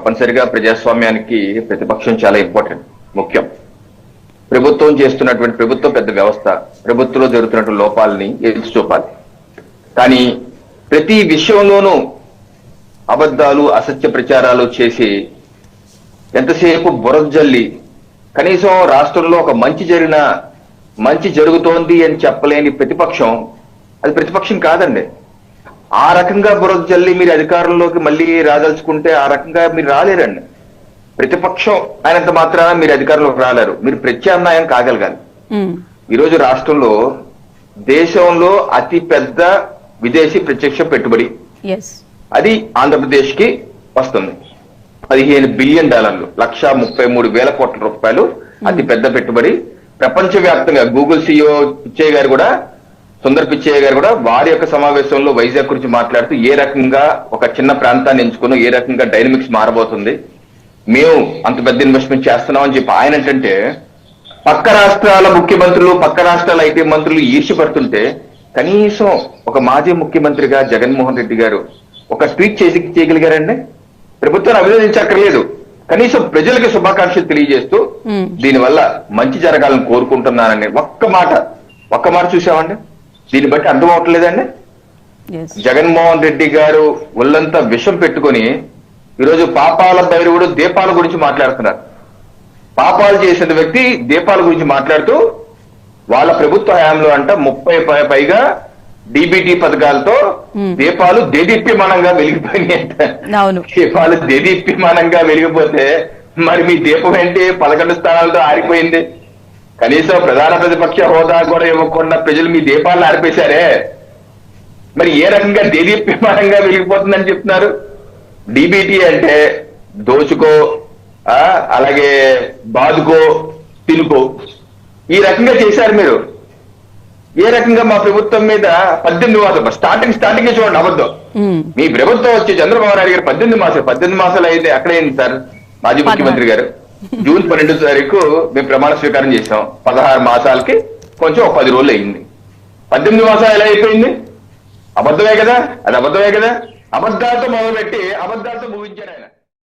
తప్పనిసరిగా ప్రజాస్వామ్యానికి ప్రతిపక్షం చాలా ఇంపార్టెంట్ ముఖ్యం. ప్రభుత్వం చేస్తున్నటువంటి ప్రభుత్వం పెద్ద వ్యవస్థ. ప్రభుత్వంలో జరుగుతున్నటువంటి లోపాలని ఎదురు చూపాలి. కానీ ప్రతి విషయంలోనూ అబద్ధాలు అసత్య ప్రచారాలు చేసి ఎంతసేపు బురద జల్లి కనీసం రాష్ట్రంలో ఒక మంచి జరిగిన మంచి జరుగుతోంది అని చెప్పలేని ప్రతిపక్షం అది ప్రతిపక్షం కాదండి. ఆ రకంగా బురద జల్లి మీరు అధికారంలోకి మళ్ళీ రాదలుచుకుంటే ఆ రకంగా మీరు రాలేరండి. ప్రతిపక్షం అయినంత మాత్రాన మీరు అధికారంలోకి రాలేరు. మీరు ప్రత్యామ్నాయం కాగలగాలి. ఈరోజు రాష్ట్రంలో దేశంలో అతి పెద్ద విదేశీ ప్రత్యక్ష పెట్టుబడి అది ఆంధ్రప్రదేశ్కి వస్తుంది. పదిహేను బిలియన్ డాలర్లు లక్ష ముప్పై మూడు వేల కోట్ల రూపాయలు అతి పెద్ద పెట్టుబడి. ప్రపంచ వ్యాప్తంగా గూగుల్ సిఇఓ పిచ్చయ్య గారు కూడా సుందర్ పిచ్చయ్య గారు కూడా వారి యొక్క సమావేశంలో వైజాగ్ గురించి మాట్లాడుతూ ఏ రకంగా ఒక చిన్న ప్రాంతాన్ని ఎంచుకుని ఏ రకంగా డైనమిక్స్ మారబోతుంది మేము అంత పెద్ద ఇన్వెస్ట్మెంట్ చేస్తున్నాం అని చెప్పి ఆయన ఏంటంటే పక్క రాష్ట్రాల ముఖ్యమంత్రులు పక్క రాష్ట్రాల ఐటీ మంత్రులు ఈర్ష్యపడుతుంటే కనీసం ఒక మాజీ ముఖ్యమంత్రిగా జగన్మోహన్ రెడ్డి గారు ఒక ట్వీట్ చేసి చేయగలిగారండి? ప్రభుత్వాన్ని అభినందించక్కర్లేదు. కనీసం ప్రజలకు శుభాకాంక్షలు తెలియజేస్తూ. దీనివల్ల మంచి జరగాలని కోరుకుంటున్నానని ఒక్క మాట ఒక్క మాట చూసామండి? దీన్ని బట్టి అర్థం అవట్లేదండి జగన్మోహన్ రెడ్డి గారు ఒళ్ళంతా విషం పెట్టుకొని ఈరోజు పాపాల భైరవుడు దీపాల గురించి మాట్లాడుతున్నారు. పాపాలు చేసిన వ్యక్తి దీపాల గురించి మాట్లాడుతూ వాళ్ళ ప్రభుత్వ హయాంలో అంట ముప్పై పైగా డిబిటి పథకాలతో Hmm. దీపాలు దేదీప్యమానంగా వెలిగిపోయినాయంట. అవును. దీపాలు దేదీప్యమానంగా వెలిగిపోతే మరి మీ దీపం ఏంటి? పదకొండు స్థానాలతో ఆరిపోయింది. కనీసం ప్రధాన ప్రతిపక్ష హోదా కూడా ఇవ్వకుండా ప్రజలు మీ దీపాలను ఆరిపేశారే? మరి ఏ రకంగా దేదీప్యమానంగా వెలిగిపోతుందని చెప్తున్నారు? డిబిటి అంటే దోచుకో అలాగే బాదుకో తినుకో. ఈ రకంగా చేశారు మీరు. ఏ రకంగా మా ప్రభుత్వం మీద పద్దెనిమిది మాసాలు స్టార్టింగ్ స్టార్టింగ్ చూడండి అబద్ధం. మీ ప్రభుత్వం వచ్చి చంద్రబాబు నాయుడు గారు పద్దెనిమిది మాసాలు పద్దెనిమిది మాసాలు అయితే అక్కడైంది సార్ మాజీ ముఖ్యమంత్రి గారు. జూన్ పన్నెండు తారీఖు మేము ప్రమాణ స్వీకారం చేసాం పదహారు మాసాలకి కొంచెం ఒక పది రోజులు అయింది. పద్దెనిమిది మాసాలు ఎలా అయిపోయింది? అబద్ధమే కదా? అది అబద్ధమే కదా? అబద్ధాలతో మొదలుపెట్టి అబద్ధాలతో ముగించారు ఆయన.